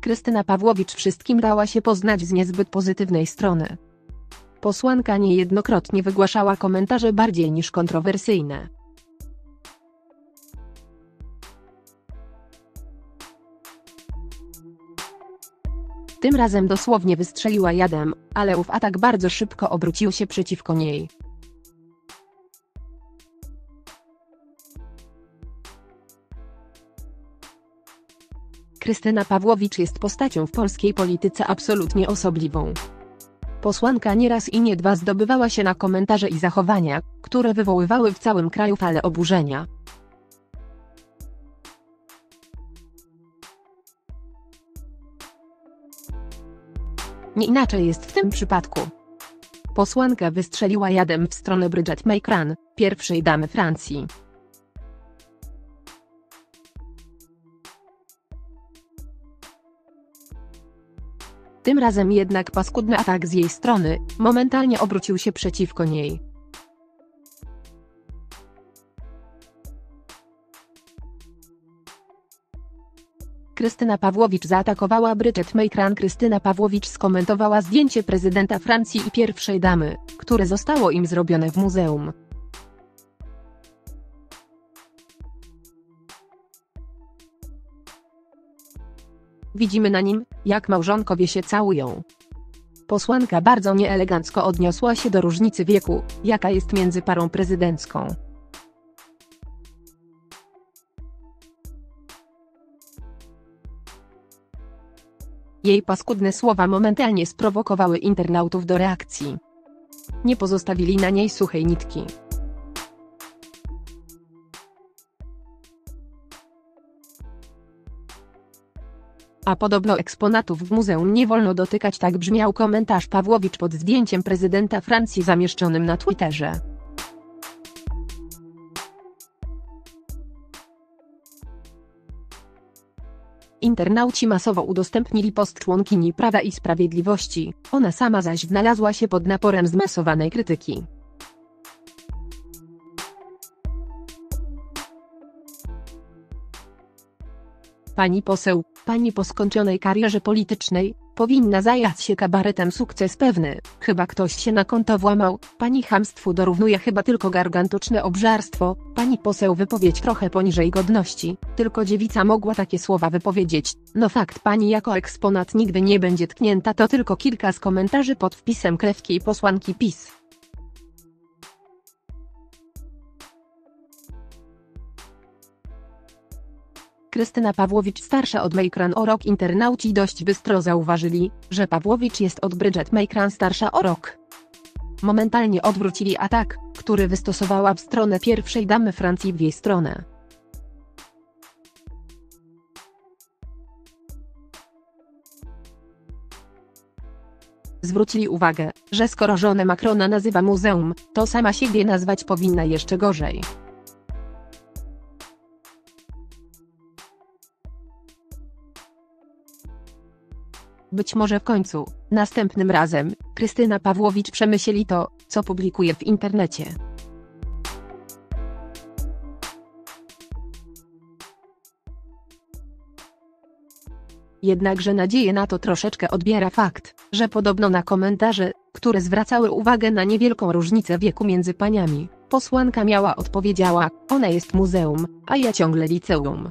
Krystyna Pawłowicz wszystkim dała się poznać z niezbyt pozytywnej strony. Posłanka niejednokrotnie wygłaszała komentarze bardziej niż kontrowersyjne. Tym razem dosłownie wystrzeliła jadem, ale ów atak bardzo szybko obrócił się przeciwko niej. Krystyna Pawłowicz jest postacią w polskiej polityce absolutnie osobliwą. Posłanka nieraz i nie dwa zdobywała się na komentarze i zachowania, które wywoływały w całym kraju fale oburzenia. Nie inaczej jest w tym przypadku. Posłanka wystrzeliła jadem w stronę Bridget Macron, pierwszej damy Francji. Tym razem jednak paskudny atak z jej strony, momentalnie obrócił się przeciwko niej. Krystyna Pawłowicz zaatakowała Bridget Macron Krystyna Pawłowicz skomentowała zdjęcie prezydenta Francji i pierwszej damy, które zostało im zrobione w muzeum. Widzimy na nim, jak małżonkowie się całują. Posłanka bardzo nieelegancko odniosła się do różnicy wieku, jaka jest między parą prezydencką. Jej paskudne słowa momentalnie sprowokowały internautów do reakcji. Nie pozostawili na niej suchej nitki. A podobno eksponatów w muzeum nie wolno dotykać tak brzmiał komentarz Pawłowicz pod zdjęciem prezydenta Francji zamieszczonym na Twitterze. Internauci masowo udostępnili post członkini Prawa i Sprawiedliwości, ona sama zaś znalazła się pod naporem zmasowanej krytyki. Pani poseł, pani po skończonej karierze politycznej, powinna zająć się kabaretem sukces pewny, chyba ktoś się na konto włamał, pani hamstwu dorównuje chyba tylko gargantuczne obżarstwo, pani poseł wypowiedź trochę poniżej godności, tylko dziewica mogła takie słowa wypowiedzieć, no fakt pani jako eksponat nigdy nie będzie tknięta to tylko kilka z komentarzy pod wpisem krewki posłanki PiS. Krystyna Pawłowicz starsza od Macron o rok internauci dość bystro zauważyli, że Pawłowicz jest od Bridget Macron starsza o rok. Momentalnie odwrócili atak, który wystosowała w stronę pierwszej damy Francji w jej stronę. Zwrócili uwagę, że skoro żonę Macrona nazywa muzeum, to sama siebie nazwać powinna jeszcze gorzej. Być może w końcu, następnym razem, Krystyna Pawłowicz przemyśli to, co publikuje w internecie. Jednakże nadzieję na to troszeczkę odbiera fakt, że podobno na komentarze, które zwracały uwagę na niewielką różnicę wieku między paniami, posłanka miała odpowiedziała, ona jest muzeum, a ja ciągle liceum.